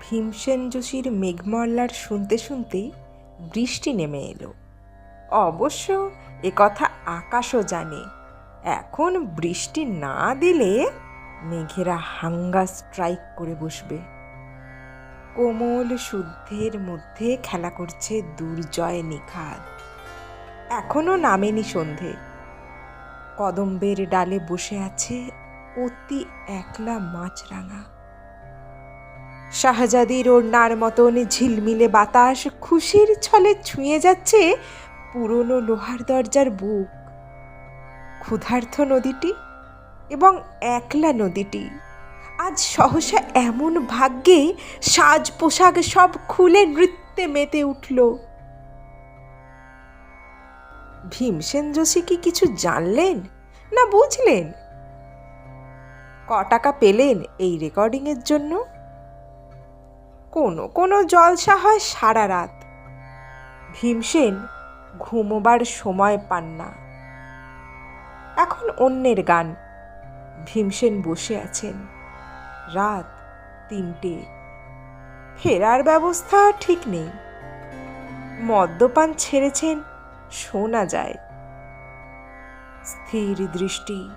ভীমসেন যোশীর মেঘমল্লার শুনতে শুনতে বৃষ্টি নেমে এলো। অবশ্য কথা আকাশও জানে। এখন বৃষ্টি না দিলে মেঘেরা হাঙ্গা স্ট্রাইক করে বসবে। কোমল শুদ্ধের মধ্যে খেলা করছে দুর্জয় নিখাদ। এখনও নামেনি সন্ধে। কদম্বের ডালে বসে আছে অতি একলা মাছরাঙা। শাহজাদির ওড়নার মতন ঝিলমিলে বাতাস খুশির ছলে ছুঁয়ে যাচ্ছে পুরনো লোহার দরজার বুক। ক্ষুধার্থ নদীটি এবং একলা নদীটি। আজ সহসা এমন ভাগ্যে সাজ পোশাক সব খুলে নৃত্যে মেতে উঠল। ভীমসেন যোশী কি কিছু জানলেন না বুঝলেন? ক টাকা পেলেন এই রেকর্ডিংয়ের জন্য? কোনো কোনো জলসা হয় সারা রাত। ভীমসেন ঘুমোবার সময় পান না। এখন অন্যের গান। ভীমসেন বসে আছেন। রাত তিনটে। ফেরার ব্যবস্থা ঠিক নেই। মদ্যপান ছেড়েছেন, শোনা যায়। স্থির দৃষ্টি,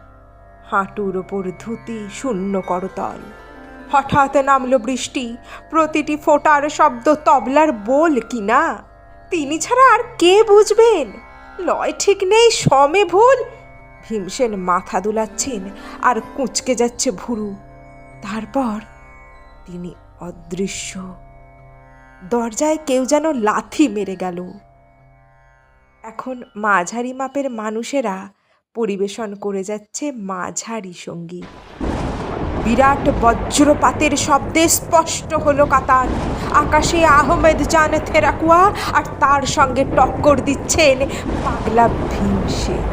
হাঁটুর ওপর ধুতি শূন্য করতল। হঠাৎ নামলো বৃষ্টি। প্রতিটি ফোঁটার শব্দ তবলার বল কিনা? তিনি ছাড়া আর কে বুঝবেন? লয় ঠিক নেই, সমে ভুল। ভীমসেন মাথা দুলাচ্ছেন আর কুঁচকে যাচ্ছে ভুরু। তারপর তিনি অদৃশ্য। দরজায় কেউ যেন লাথি মেরে গেল। এখন মাঝারি মাপের মানুষেরা পরিবেশন করে যাচ্ছে মাঝারি সংগীত বিরাট বজ্রপাতের শব্দে স্পষ্ট হলো কাতার। আকাশে আহমেদ জান থেরাকুয়া আর তার সঙ্গে টক্কর দিচ্ছেন পাগলা ভীমসেন